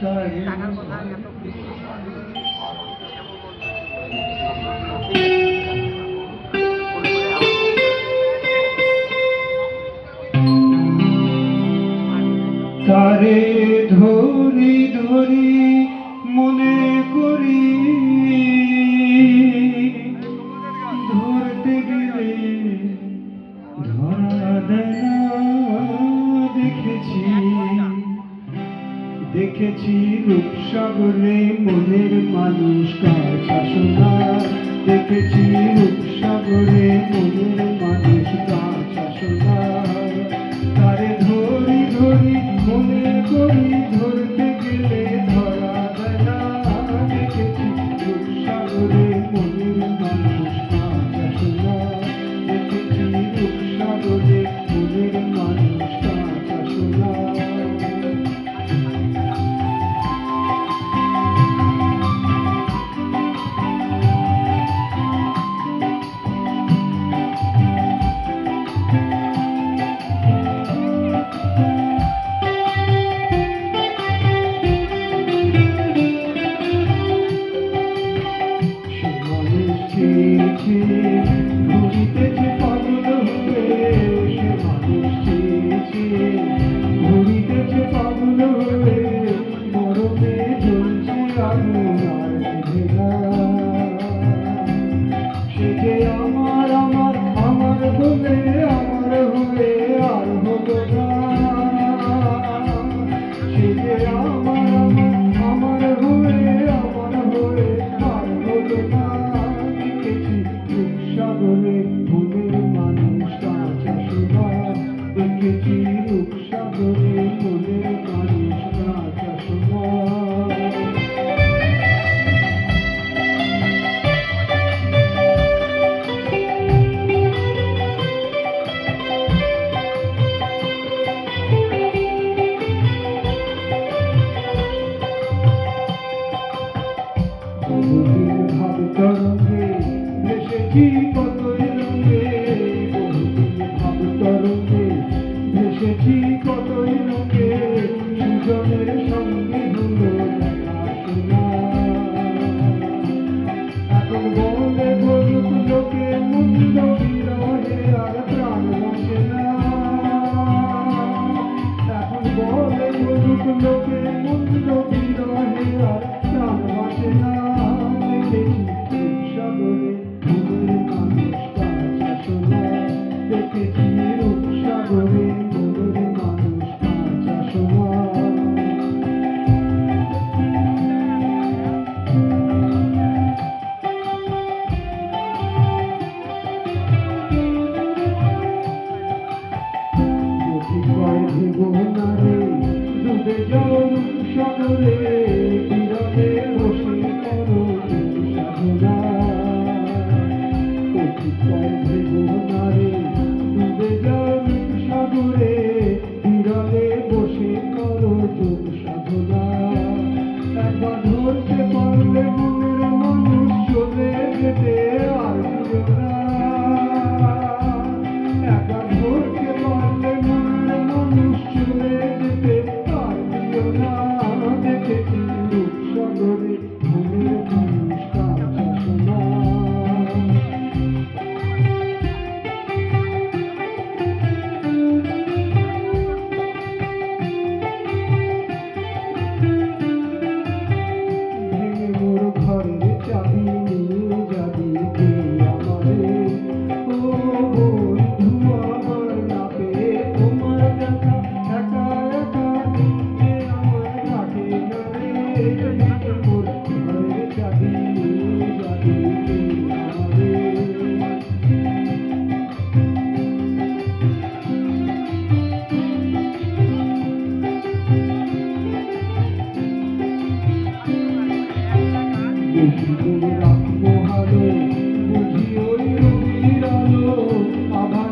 তারে ধরি ধরি মনে করি। ধরতে গেলে ধরা দেয় দেখেছি রূপসাগরে মনের মানুষ কাজ শাসনা দেখেছি রূপ এসেছি কতই রঙে ভাব তরঙ্গে এসেছি কতই রঙে সুজনের সঙ্গে হলো এখন বলে বলুক লোকে মন্দ বিরহে আর প্রাণ বসে না। এখন বলে বলুক লোকে মন্দ বিরহে আর জীবনারে ডুবে যাও সাগরে দেখি তোর রাখব ভালো বুঝি ওই রঙির আলো আবার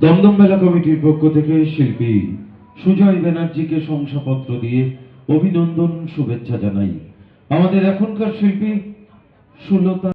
দমদম মেলা কমিটির পক্ষ থেকে শিল্পী সুজয় ব্যানার্জিকে শংসাপত্র দিয়ে অভিনন্দন, শুভেচ্ছা জানাই। আমাদের এখনকার শিল্পী সুলতা